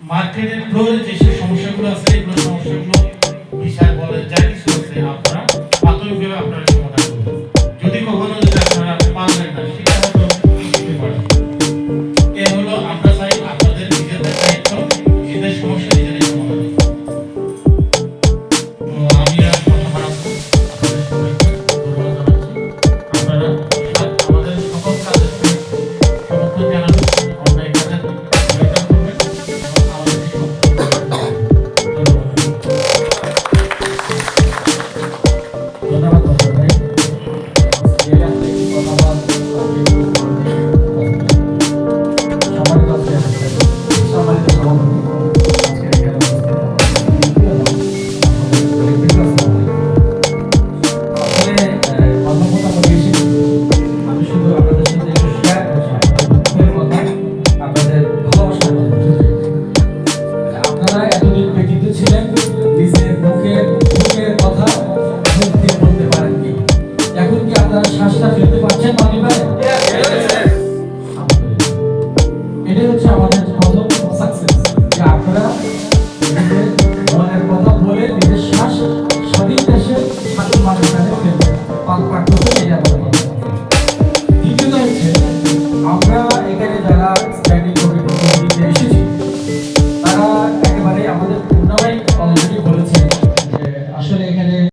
মার্কেটের প্রয়োজন যেসব সমস্যাগুলো আছে এগুলো সমস্যাগুলো বিশাল বলে যায়